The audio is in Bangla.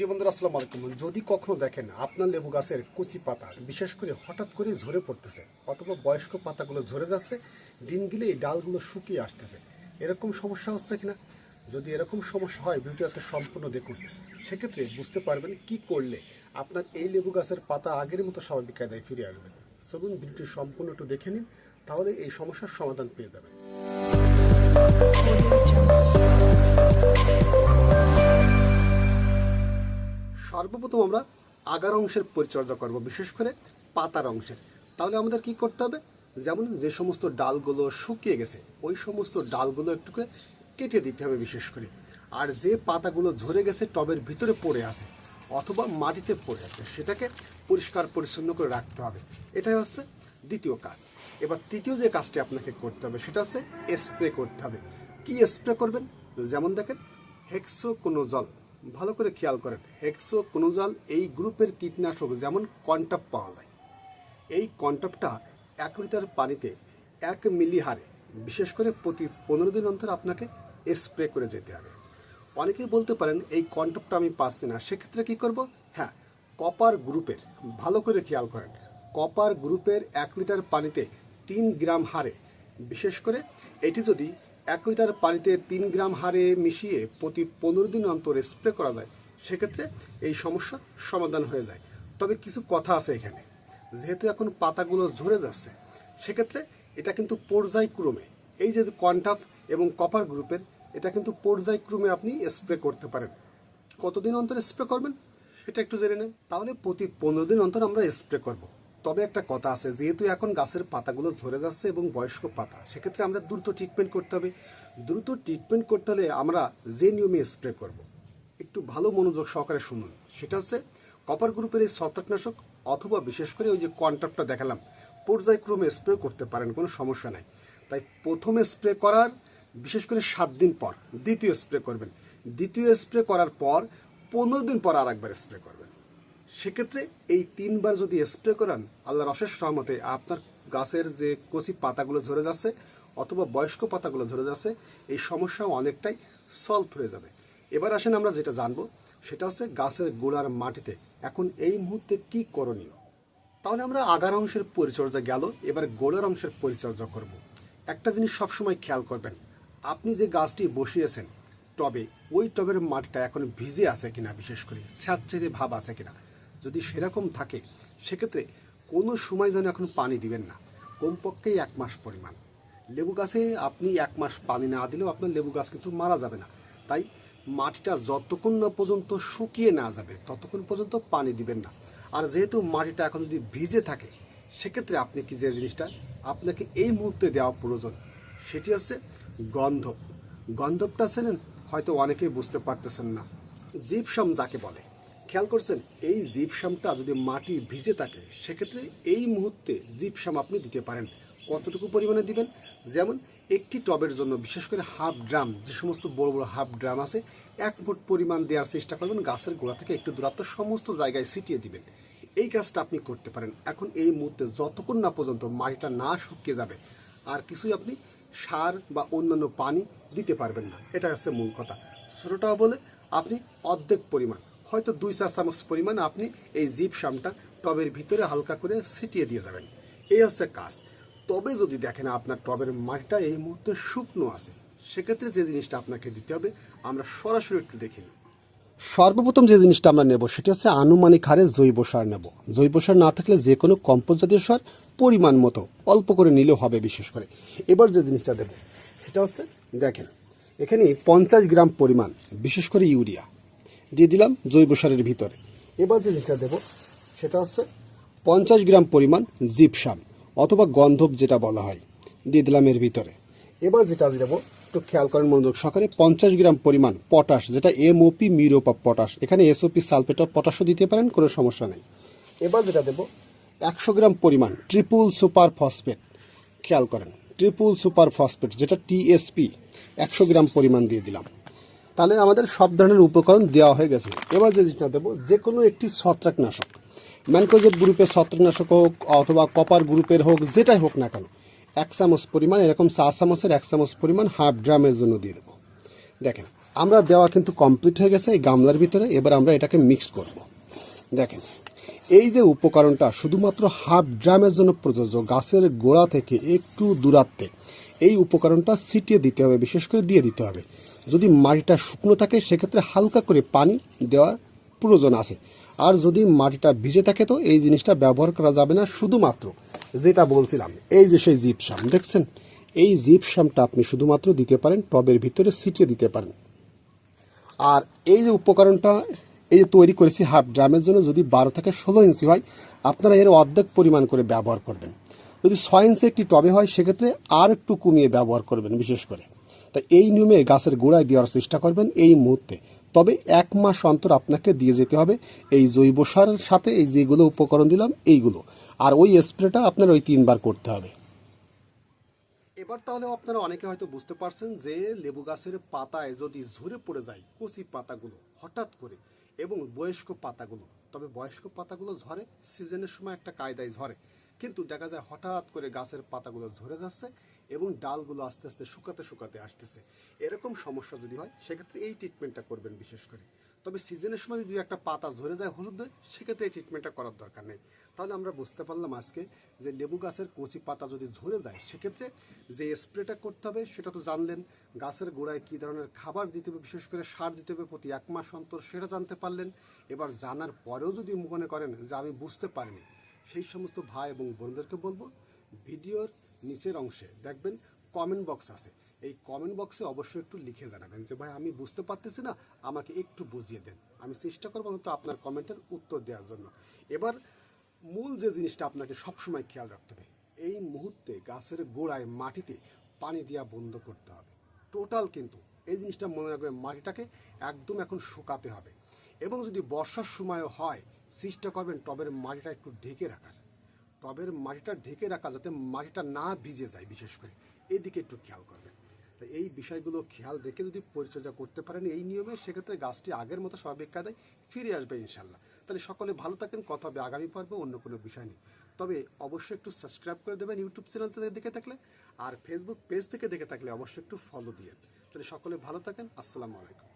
প্রিয় বন্ধুরা, আসসালামু আলাইকুম। যদি কখনো দেখেন আপনার লেবু গাছের কচি পাতা বিশেষ করে হঠাৎ করে ঝরে পড়তেছে অথবা বয়স্ক পাতাগুলো ঝরে যাচ্ছে, দিন গেলে এই ডালগুলো শুকিয়ে আসতেছে, এরকম সমস্যা হচ্ছে কিনা? যদি এরকম সমস্যা হয় ভিডিও আজকে সম্পূর্ণ দেখুন। সেক্ষেত্রে বুঝতে পারবেন কি করলে আপনার এই লেবু গাছের পাতা আগের মতো স্বাভাবিক কায়দায় ফিরে আসবে। চলুন ভিডিওটি সম্পূর্ণ একটু দেখে নিন, তাহলে এই সমস্যার সমাধান পেয়ে যাবেন। সর্বপ্রথম আমরা আগার অংশের পরিচর্যা করব, বিশেষ করে পাতার অংশের। তাহলে আমাদের কি করতে হবে? যেমন যে সমস্ত ডালগুলো শুকিয়ে গেছে, ওই সমস্ত ডালগুলো একটুকে কেটে দিতে হবে বিশেষ করে। আর যে পাতাগুলো ঝরে গেছে, টবের ভিতরে পড়ে আছে অথবা মাটিতে পড়ে আছে, সেটাকে পরিষ্কার পরিচ্ছন্ন করে রাখতে হবে। এটাই হচ্ছে দ্বিতীয় কাজ। এবার তৃতীয় যে কাজটি আপনাকে করতে হবে, সেটা হচ্ছে স্প্রে করতে হবে। কি স্প্রে করবেন? যেমন দেখেন হেক্সো কোনো জল ভালো করে খেয়াল করেন হেক্সো কোনো জল এই গ্রুপের কীটনাশক যেমন কন্টাপ পাওয়া যায়। এই কন্টাপটা এক লিটার পানিতে এক মিলি হারে, বিশেষ করে প্রতি পনেরো দিন অন্তর আপনাকে স্প্রে করে যেতে হবে। অনেকেই বলতে পারেন, এই কন্টাপটা আমি পাচ্ছি না। সেক্ষেত্রে কি করব? হ্যাঁ কপার গ্রুপের, ভালো করে খেয়াল করেন কপার গ্রুপের এক লিটার পানিতে তিন গ্রাম হারে, বিশেষ করে এটি যদি এক লিটার পানিতে তিন গ্রাম হারে মিশিয়ে প্রতি পনেরো দিন অন্তর স্প্রে করা যায়, সেক্ষেত্রে এই সমস্যা সমাধান হয়ে যায়। তবে কিছু কথা আছে এখানে। যেহেতু এখন পাতাগুলো ঝরে যাচ্ছে, সেক্ষেত্রে এটা কিন্তু পর্যায়ক্রমে, এই যে কন্টাফ এবং কপার গ্রুপের, এটা কিন্তু পর্যায়ক্রমে আপনি স্প্রে করতে পারেন। কতদিন অন্তর স্প্রে করবেন, সেটা একটু জেনে নেন। তাহলে প্রতি পনেরো দিন অন্তর আমরা স্প্রে করব। তবে একটা কথা আছে, যেহেতু এখন গাছের পাতাগুলো ঝরে যাচ্ছে এবং বয়স্ক পাতা, সেক্ষেত্রে আমাদের দ্রুত ট্রিটমেন্ট করতে হবে। দ্রুত ট্রিটমেন্ট করতে হলে আমরা যে নিয়মে স্প্রে করব, একটু ভালো মনোযোগ সহকারে শুনুন। সেটা হচ্ছে কপার গ্রুপের এই ছত্রাকনাশক অথবা বিশেষ করে ওই যে কন্ট্রাক্টটা দেখালাম, পর্যায়ক্রমে স্প্রে করতে পারেন, কোনো সমস্যা নাই। তাই প্রথমে স্প্রে করার, বিশেষ করে সাত দিন পর, দ্বিতীয় স্প্রে করবেন। দ্বিতীয় স্প্রে করার পর, পনেরো দিন পর আর একবার স্প্রে করবেন। সেক্ষেত্রে এই তিনবার যদি স্প্রে করান, আল্লাহর অশেষ সহমতে আপনার গাছের যে কচি পাতাগুলো ঝরে যাচ্ছে অথবা বয়স্ক পাতাগুলো ঝরে যাচ্ছে, এই সমস্যাও অনেকটাই সলভ হয়ে যাবে। এবার আসেন আমরা যেটা জানব, সেটা হচ্ছে গাছের গোড়ার মাটিতে এখন এই মুহূর্তে কি করণীয়? তাহলে আমরা আগার অংশের পরিচর্যা গেল, এবার গোড়ার অংশের পরিচর্যা করব। একটা জিনিস সবসময় খেয়াল করবেন, আপনি যে গাছটি বসিয়েছেন, টবে, ওই টবের মাটিটা এখন ভিজে আছে কিনা, বিশেষ করে স্যাঁতচেতে ভাব আছে কিনা? যদি সেরকম থাকে, সেক্ষেত্রে কোনো সময় যেন এখন পানি দিবেন না। কমপক্ষেই এক মাস পরিমাণ। লেবু গাছে আপনি এক মাস পানি না দিলেও আপনার লেবু গাছ কিন্তু মারা যাবে না। তাই মাটিটা যতক্ষণ না পর্যন্ত শুকিয়ে না যাবে, ততক্ষণ পর্যন্ত পানি দিবেন না। আর যেহেতু মাটিটা এখন যদি ভিজে থাকে, সেক্ষেত্রে আপনি কি যে জিনিসটা, আপনাকে এই মুহূর্তে দেওয়া প্রয়োজন, সেটি হচ্ছে গন্ধব গন্ধবটা চেনেন? হয়তো অনেকেই বুঝতে পারতেছেন না। জিপসাম যাকে বলে। খেয়াল করছেন, এই জিপসামটা যদি মাটি ভিজে থাকে, সেক্ষেত্রে এই মুহূর্তে জিপসাম আপনি দিতে পারেন। কতটুকু পরিমাণে দিবেন? যেমন একটি টবের জন্য, বিশেষ করে হাফ ড্রাম, যে সমস্ত বড় বড় হাফ ড্রাম আছে, এক ফুট পরিমাণ দেওয়ার চেষ্টা করবেন, গাছের গোড়া থেকে একটু দূরত্ব সমস্ত জায়গায় ছিটিয়ে দিবেন। এই কাজটা আপনি করতে পারেন। এখন এই মুহূর্তে যতক্ষণ না পর্যন্ত মাটিটা না শুকিয়ে যাবে, আর কিছুই আপনি সার বা অন্যান্য পানি দিতে পারবেন না। এটা হচ্ছে মূল কথা। ছোটোটা বলে, আপনি অর্ধেক পরিমাণ। হয়তো দুই চার চামচ পরিমাণ আপনি এই জিপসামটা টবের ভিতরে হালকা করে ছিটিয়ে দিয়ে যাবেন। এই হচ্ছে কাজ। তবে যদি দেখেন আপনার টবের মাটিটা এই মুহূর্তে শুকনো আছে, সেক্ষেত্রে যে জিনিসটা আপনাকে দিতে হবে, আমরা সরাসরি একটু দেখে সর্বপ্রথম যে জিনিসটা আমরা নেব, সেটা হচ্ছে আনুমানিক হারে জৈব সার নেব। জৈব সার না থাকলে যে কোনো কম্পোস্ট জাতীয় সার পরিমাণ মতো অল্প করে নিলেও হবে বিশেষ করে। এবার যে জিনিসটা দেব সেটা হচ্ছে, দেখেন, এখানে পঞ্চাশ গ্রাম পরিমাণ, বিশেষ করে ইউরিয়া। দিয়ে দিলাম জৈব সারের ভিতরে। এবার যে জিনিসটা দেব, সেটা হচ্ছে পঞ্চাশ গ্রাম পরিমাণ জিপসাম অথবা গন্ধব যেটা বলা হয়, দিয়ে দিলাম এর ভিতরে। এবার যেটা দেবো, একটু খেয়াল করেন মনোযোগ সকালে পঞ্চাশ গ্রাম পরিমাণ পটাশ, যেটা এমওপি অফ পটাশ এখানে এসওপি সালফেট অফ পটাশও দিতে পারেন, কোনো সমস্যা নেই। এবার যেটা দেবো, একশো গ্রাম পরিমাণ ট্রিপুল সুপার ফসফেট খেয়াল করেন ট্রিপুল সুপার ফসফেট যেটা টিএসপি একশো গ্রাম পরিমাণ দিয়ে দিলাম। তাহলে আমাদের সব ধরনের উপকরণ দেওয়া হয়ে গেছে। এবার যে জিনিসটা দেবো যে কোনো একটি ছত্রাকনাশক। ম্যানকোজেব গ্রুপের ছত্রাকনাশক হোক, অথবা কপার গ্রুপের হোক, যেটাই হোক না কেন, এক চামচ পরিমাণ, এরকম চা চামচের এক চামচ পরিমাণ হাফ ড্রামের জন্য দিয়ে দেবো। দেখেন, আমরা দেওয়া কিন্তু কমপ্লিট হয়ে গেছে এই গামলার ভিতরে, এবার আমরা এটাকে মিক্স করব। দেখেন এই যে উপকরণটা শুধুমাত্র হাফ ড্রামের জন্য প্রযোজ্য, গাছের গোড়া থেকে একটু দূরাত্বে, এই উপকরণটা ছিটিয়ে দিতে হবে, বিশেষ করে দিয়ে দিতে হবে। যদি মাটিটা শুকনো থাকে, সেক্ষেত্রে হালকা করে পানি দেওয়ার প্রয়োজন আছে। আর যদি মাটিটা ভিজে থাকে তো এই জিনিসটা ব্যবহার করা যাবে না, শুধুমাত্র যেটা বলছিলাম, এই যে সেই জিপসাম, দেখছেন? এই জিপসামটা আপনি শুধুমাত্র দিতে পারেন, টবের ভিতরে ছিটিয়ে দিতে পারেন। আর এই যে উপকরণটা এই যে তৈরি করেছি হাফ ড্রামের জন্য যদি বারো থেকে ষোলো ইঞ্চি হয়, আপনারা এর অর্ধেক পরিমাণ করে ব্যবহার করবেন। যদি ছয় ইঞ্চি একটি টবে হয়, সেক্ষেত্রে আর একটু কমিয়ে ব্যবহার করবেন বিশেষ করে। তা এই নিয়মে গাছের গোড়ায় দেওয়ার চেষ্টা করবেন এই মুহূর্তে। তবে এক মাস অন্তর আপনাকে দিয়ে যেতে হবে এই জৈব সারের সাথে, এই যেগুলো উপকরণ দিলাম, এইগুলো। আর ওই স্প্রেটা আপনার ওই তিনবার করতে হবে। এবার তাহলে আপনারা অনেকে হয়তো বুঝতে পারছেন যে লেবু গাছের পাতায় যদি ঝরে পড়ে যায়, কচি পাতাগুলো হঠাৎ করে এবং বয়স্ক পাতাগুলো। তবে বয়স্ক পাতাগুলো ঝরে, সিজনের সময় একটা কায়দায় ঝরে। কিন্তু দেখা যায় হঠাৎ করে গাছের পাতাগুলো ঝরে যাচ্ছে এবং ডালগুলো আস্তে আস্তে শুকাতে শুকাতে আসতেছে। এরকম সমস্যা যদি হয়, সেক্ষেত্রে এই ট্রিটমেন্টটা করবেন বিশেষ করে। তবে সিজনের সময় যদি একটা পাতা ঝরে যায় হলুদ সেক্ষেত্রে এই ট্রিটমেন্টটা করার দরকার নেই। তাহলে আমরা বুঝতে পারলাম আজকে যে লেবু গাছের কচি পাতা যদি ঝরে যায়, সেক্ষেত্রে যে স্প্রেটা করতে হবে সেটা তো জানলেন। গাছের গোড়ায় কী ধরনের খাবার দিতে হবে, বিশেষ করে সার দিতে হবে, প্রতি এক মাস অন্তর সেটা জানতে পারলেন। এবার জানার পরেও যদি মনে করেন, যে আমি বুঝতে পারিনি, সেই সমস্ত ভাই এবং বোনদেরকে বলব, ভিডিওর নিচের অংশে দেখবেন কমেন্ট বক্স আছে। এই কমেন্ট বক্সে অবশ্যই একটু লিখে জানাবেন যে, ভাই, আমি বুঝতে পারতেছি না, আমাকে একটু বুঝিয়ে দেন। আমি চেষ্টা করব হয়তো আপনার কমেন্টের উত্তর দেওয়ার জন্য। এবার মূল যে জিনিসটা আপনাকে সবসময় খেয়াল রাখতে হবে, এই মুহূর্তে গাছের গোড়ায় মাটিতে পানি দেওয়া বন্ধ করতে হবে। টোটাল কিন্তু এই জিনিসটা মনে রাখবে মাটিটাকে একদম এখন শুকাতে হবে। এবং যদি বর্ষার সময়ও হয়, চেষ্টা করবেন টবের মাটিটা একটু ঢেকে রাখার। টবের মাটিটা ঢেকে রাখা যাতে মাটিটা না ভিজে যায় বিশেষ করে। এদিকে একটু খেয়াল করবেন। তো এই বিষয়গুলো খেয়াল রেখে যদি পরিচর্যা করতে পারেন এই নিয়মে, সেক্ষেত্রে গাছটি আগের মতো স্বাভাবিক কায়দায় ফিরে আসবে ইনশাল্লাহ তাহলে সকলে ভালো থাকেন, কথা হবে আগামী পর্বে অন্য কোনো বিষয় নেই তবে অবশ্যই একটু সাবস্ক্রাইব করে দেবেন ইউটিউব চ্যানেল থেকে দেখে থাকলে, আর ফেসবুক পেজ থেকে দেখে থাকলে অবশ্যই একটু ফলো দিয়ে। তাহলে সকলে ভালো থাকেন, আসসালামু আলাইকুম।